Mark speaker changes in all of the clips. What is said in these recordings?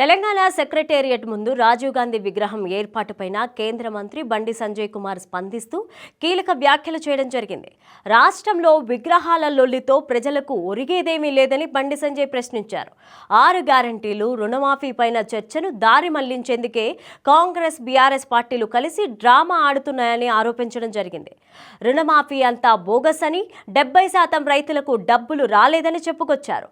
Speaker 1: Telangana secretariat ముందు రాజీవ్ గాంధీ విగ్రహం ఏర్పాటుపైన కేంద్ర మంత్రి బండి సంజయ్ కుమార్ స్పందిస్తూ కీలక వ్యాఖ్యలు చేయడం జరిగింది. రాష్ట్రంలో విగ్రహాల లొల్లితో ప్రజలకు ఒరిగేదేమీ లేదని బండి సంజయ్ ప్రశ్నించారు. ఆరు గ్యారంటీలు రుణమాఫీ పైన చర్చను దారి మళ్ళించేందుకే కాంగ్రెస్ బీఆర్ఎస్ పార్టీలు కలిసి డ్రామా ఆడుతున్నాయని ఆరోపించడం జరిగింది. రుణమాఫీ అంతా బోగస్ అని డెబ్బై శాతం రైతులకు డబ్బులు రాలేదని చెప్పుకొచ్చారు.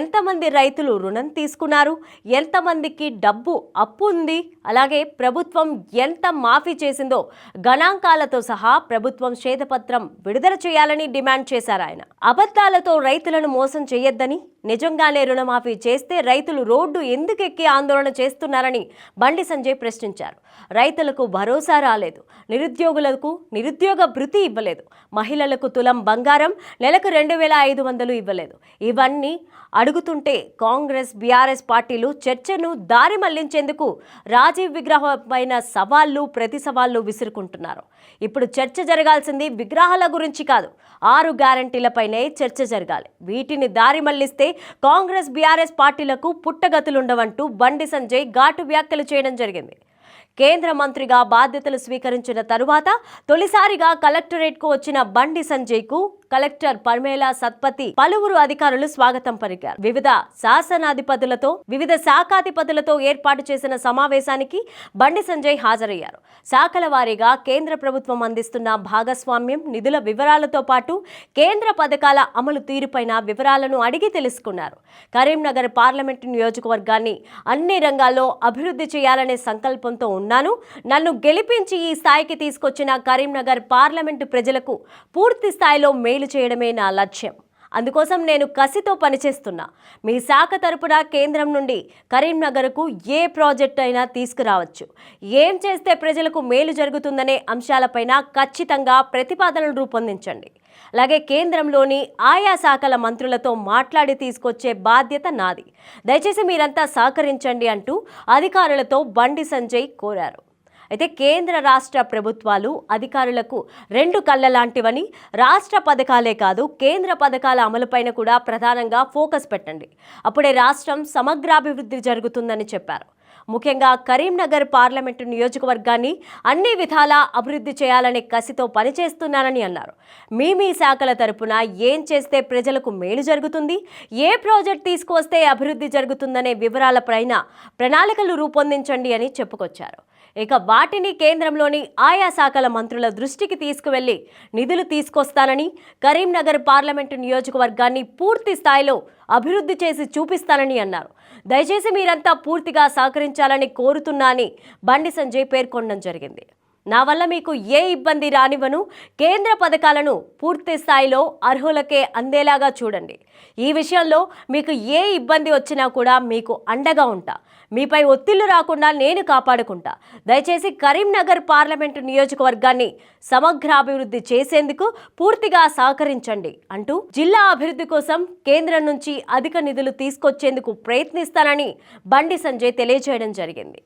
Speaker 1: ఎంతమంది రైతులు రుణం తీసుకున్నారు? ఎంత ఎంతమందికి డబ్బు అప్పు ఉంది అలాగే ప్రభుత్వం ఎంత మాఫీ చేసిందో గణాంకాలతో సహా ప్రభుత్వం శ్వేతపత్రం విడుదల చేయాలని డిమాండ్ చేశారు ఆయన. అబద్ధాలతో రైతులను మోసం చేయొద్దని నిజంగానే రుణమాఫీ చేస్తే రైతులు రోడ్డు ఎందుకు ఎక్కి ఆందోళన చేస్తున్నారని బండి సంజయ్ ప్రశ్నించారు. రైతులకు భరోసా రాలేదు. నిరుద్యోగులకు నిరుద్యోగ భృతి ఇవ్వలేదు. మహిళలకు తులం బంగారం నెలకు రెండు వేల ఐదు వందలు ఇవ్వలేదు. ఇవన్నీ అడుగుతుంటే కాంగ్రెస్ బీఆర్ఎస్ పార్టీలు చర్చను దారి మళ్ళించేందుకు రాజీవ్ విగ్రహం పైన సవాళ్ళు ప్రతి సవాళ్ళు విసురుకుంటున్నారు. ఇప్పుడు చర్చ జరగాల్సింది విగ్రహాల గురించి కాదు. ఆరు గ్యారంటీలపైనే చర్చ జరగాలి. వీటిని దారి మళ్ళిస్తే కాంగ్రెస్ బీఆర్ఎస్ పార్టీలకు పుట్టగతులుండవంటూ బండి సంజయ్ ఘాటు వ్యాఖ్యలు చేయడం జరిగింది. కేంద్ర మంత్రిగా బాధ్యతలు స్వీకరించిన తరువాత తొలిసారిగా కలెక్టరేట్కు వచ్చిన బండి సంజయ్కు కలెక్టర్ పర్మేలా సత్పతి పలువురు అధికారులు స్వాగతం పలికారు. వివిధ శాసనాధిపతులతో వివిధ శాఖాధిపతులతో ఏర్పాటు చేసిన సమావేశానికి బండి సంజయ్ హాజరయ్యారు. శాఖల వారీగా కేంద్ర ప్రభుత్వం అందిస్తున్న భాగస్వామ్యం నిధుల వివరాలతో పాటు కేంద్ర పథకాల అమలు తీరుపైన వివరాలను అడిగి తెలుసుకున్నారు. కరీంనగర్ పార్లమెంటు నియోజకవర్గాన్ని అన్ని రంగాల్లో అభివృద్ధి చేయాలనే సంకల్పంతో ఉన్నాను. నన్ను గెలిపించి ఈ స్థాయికి తీసుకొచ్చిన కరీంనగర్ పార్లమెంటు ప్రజలకు పూర్తి స్థాయిలో మేలు చేయడమే నా లక్ష్యం. అందుకోసం నేను కసితో పనిచేస్తున్నా. మీ శాఖ తరపున కేంద్రం నుండి కరీంనగర్కు ఏ ప్రాజెక్ట్ అయినా తీసుకురావచ్చు. ఏం చేస్తే ప్రజలకు మేలు జరుగుతుందనే అంశాలపైన ఖచ్చితంగా ప్రతిపాదనలు రూపొందించండి. అలాగే కేంద్రంలోని ఆయా శాఖల మంత్రులతో మాట్లాడి తీసుకొచ్చే బాధ్యత నాది. దయచేసి మీరంతా సహకరించండి అంటూ అధికారులతో బండి సంజయ్ కోరారు. అయితే కేంద్ర రాష్ట్ర ప్రభుత్వాలు అధికారులకు రెండు కళ్ళ లాంటివని రాష్ట్ర పథకాలే కాదు కేంద్ర పథకాల అమలుపైన కూడా ప్రధానంగా ఫోకస్ పెట్టండి. అప్పుడే రాష్ట్రం సమగ్రాభివృద్ధి జరుగుతుందని చెప్పారు. ముఖ్యంగా కరీంనగర్ పార్లమెంటు నియోజకవర్గాన్ని అన్ని విధాలా అభివృద్ధి చేయాలనే కసితో పనిచేస్తున్నానని అన్నారు. మీ మీ శాఖల తరపున ఏం చేస్తే ప్రజలకు మేలు జరుగుతుంది ఏ ప్రాజెక్ట్ తీసుకువస్తే అభివృద్ధి జరుగుతుందనే వివరాలపైన ప్రణాళికలు రూపొందించండి అని చెప్పుకొచ్చారు. ఇక వాటిని కేంద్రంలోని ఆయా శాఖల మంత్రుల దృష్టికి తీసుకువెళ్ళి నిధులు తీసుకొస్తానని కరీంనగర్ పార్లమెంటు నియోజకవర్గాన్ని పూర్తి స్థాయిలో అభివృద్ధి చేసి చూపిస్తానని అన్నారు. దయచేసి మీరంతా పూర్తిగా సహకరించాలని కోరుతున్నా అని బండి సంజయ్ పేర్కొనడం జరిగింది. నా వల్ల మీకు ఏ ఇబ్బంది రానివ్వను. కేంద్ర పథకాలను పూర్తి స్థాయిలో అర్హులకే అందేలాగా చూడండి. ఈ విషయంలో మీకు ఏ ఇబ్బంది వచ్చినా కూడా మీకు అండగా ఉంటా. మీపై ఒత్తిళ్ళు రాకుండా నేను కాపాడుకుంటా. దయచేసి కరీంనగర్ పార్లమెంటు నియోజకవర్గాన్ని సమగ్రాభివృద్ధి చేసేందుకు పూర్తిగా సహకరించండి అంటూ జిల్లా అభివృద్ధి కోసం కేంద్రం నుంచి అధిక నిధులు తీసుకొచ్చేందుకు ప్రయత్నిస్తానని బండి సంజయ్ తెలియజేయడం జరిగింది.